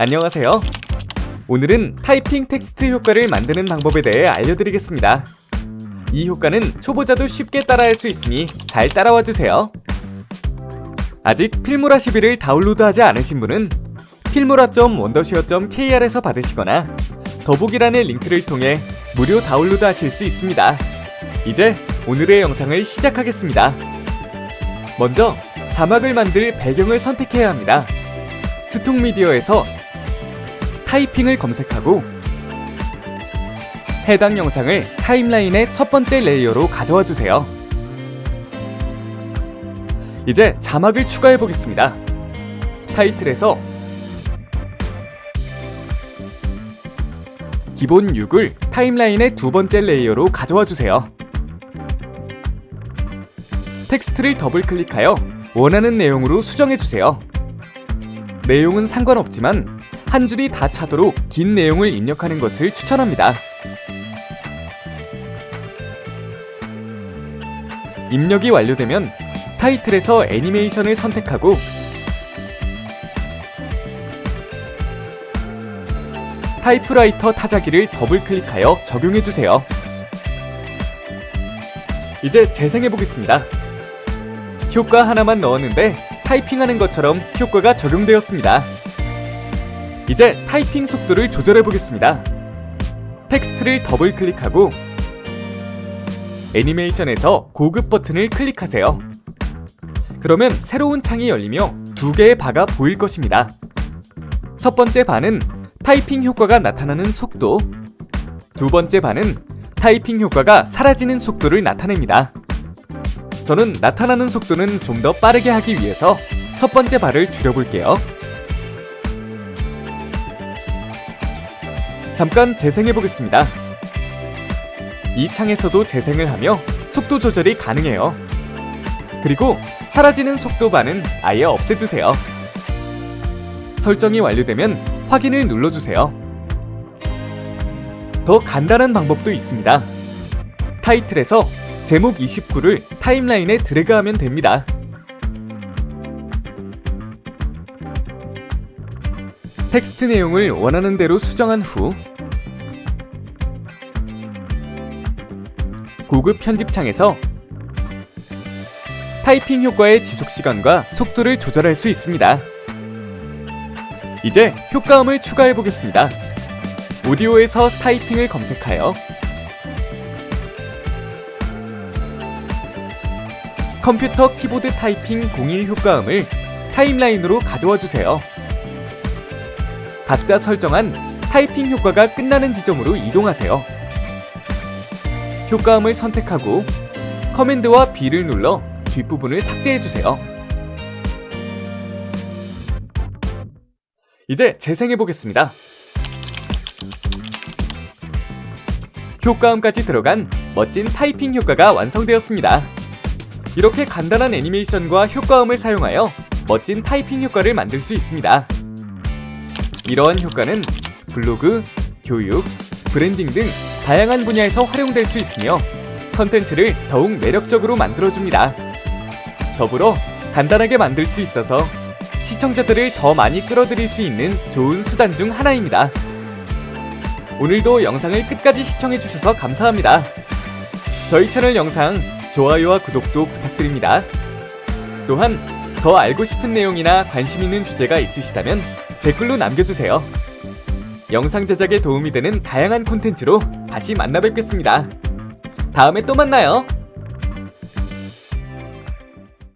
안녕하세요. 오늘은 타이핑 텍스트 효과를 만드는 방법에 대해 알려드리겠습니다. 이 효과는 초보자도 쉽게 따라할 수 있으니 잘 따라와 주세요. 아직 필모라 11을 다운로드하지 않으신 분은 필모라.원더시어.kr에서 받으시거나 더보기란의 링크를 통해 무료 다운로드 하실 수 있습니다. 이제 오늘의 영상을 시작하겠습니다. 먼저 자막을 만들 배경을 선택해야 합니다. 스톡 미디어에서 타이핑을 검색하고 해당 영상을 타임라인의 첫 번째 레이어로 가져와 주세요. 이제 자막을 추가해 보겠습니다. 타이틀에서 기본 6을 타임라인의 두 번째 레이어로 가져와 주세요. 텍스트를 더블 클릭하여 원하는 내용으로 수정해 주세요. 내용은 상관없지만 한 줄이 다 차도록 긴 내용을 입력하는 것을 추천합니다. 입력이 완료되면 타이틀에서 애니메이션을 선택하고 타이프라이터 타자기를 더블 클릭하여 적용해 주세요. 이제 재생해 보겠습니다. 효과 하나만 넣었는데 타이핑하는 것처럼 효과가 적용되었습니다. 이제 타이핑 속도를 조절해 보겠습니다. 텍스트를 더블 클릭하고 애니메이션에서 고급 버튼을 클릭하세요. 그러면 새로운 창이 열리며 두 개의 바가 보일 것입니다. 첫 번째 바는 타이핑 효과가 나타나는 속도, 두 번째 바는 타이핑 효과가 사라지는 속도를 나타냅니다. 저는 나타나는 속도는 좀 더 빠르게 하기 위해서 첫 번째 바를 줄여볼게요. 잠깐 재생해 보겠습니다. 이 창에서도 재생을 하며 속도 조절이 가능해요. 그리고 사라지는 속도 바는 아예 없애주세요. 설정이 완료되면 확인을 눌러주세요. 더 간단한 방법도 있습니다. 타이틀에서 제목 29를 타임라인에 드래그하면 됩니다. 텍스트 내용을 원하는 대로 수정한 후 고급 편집창에서 타이핑 효과의 지속 시간과 속도를 조절할 수 있습니다. 이제 효과음을 추가해 보겠습니다. 오디오에서 타이핑을 검색하여 컴퓨터 키보드 타이핑 01 효과음을 타임라인으로 가져와 주세요. 각자 설정한 타이핑 효과가 끝나는 지점으로 이동하세요. 효과음을 선택하고 커맨드와 B를 눌러 뒷부분을 삭제해 주세요. 이제 재생해 보겠습니다. 효과음까지 들어간 멋진 타이핑 효과가 완성되었습니다. 이렇게 간단한 애니메이션과 효과음을 사용하여 멋진 타이핑 효과를 만들 수 있습니다. 이러한 효과는 블로그, 교육, 브랜딩 등 다양한 분야에서 활용될 수 있으며 컨텐츠를 더욱 매력적으로 만들어줍니다. 더불어 간단하게 만들 수 있어서 시청자들을 더 많이 끌어들일 수 있는 좋은 수단 중 하나입니다. 오늘도 영상을 끝까지 시청해주셔서 감사합니다. 저희 채널 영상 좋아요와 구독도 부탁드립니다. 또한 더 알고 싶은 내용이나 관심 있는 주제가 있으시다면 댓글로 남겨주세요. 영상 제작에 도움이 되는 다양한 콘텐츠로 다시 만나 뵙겠습니다. 다음에 또 만나요.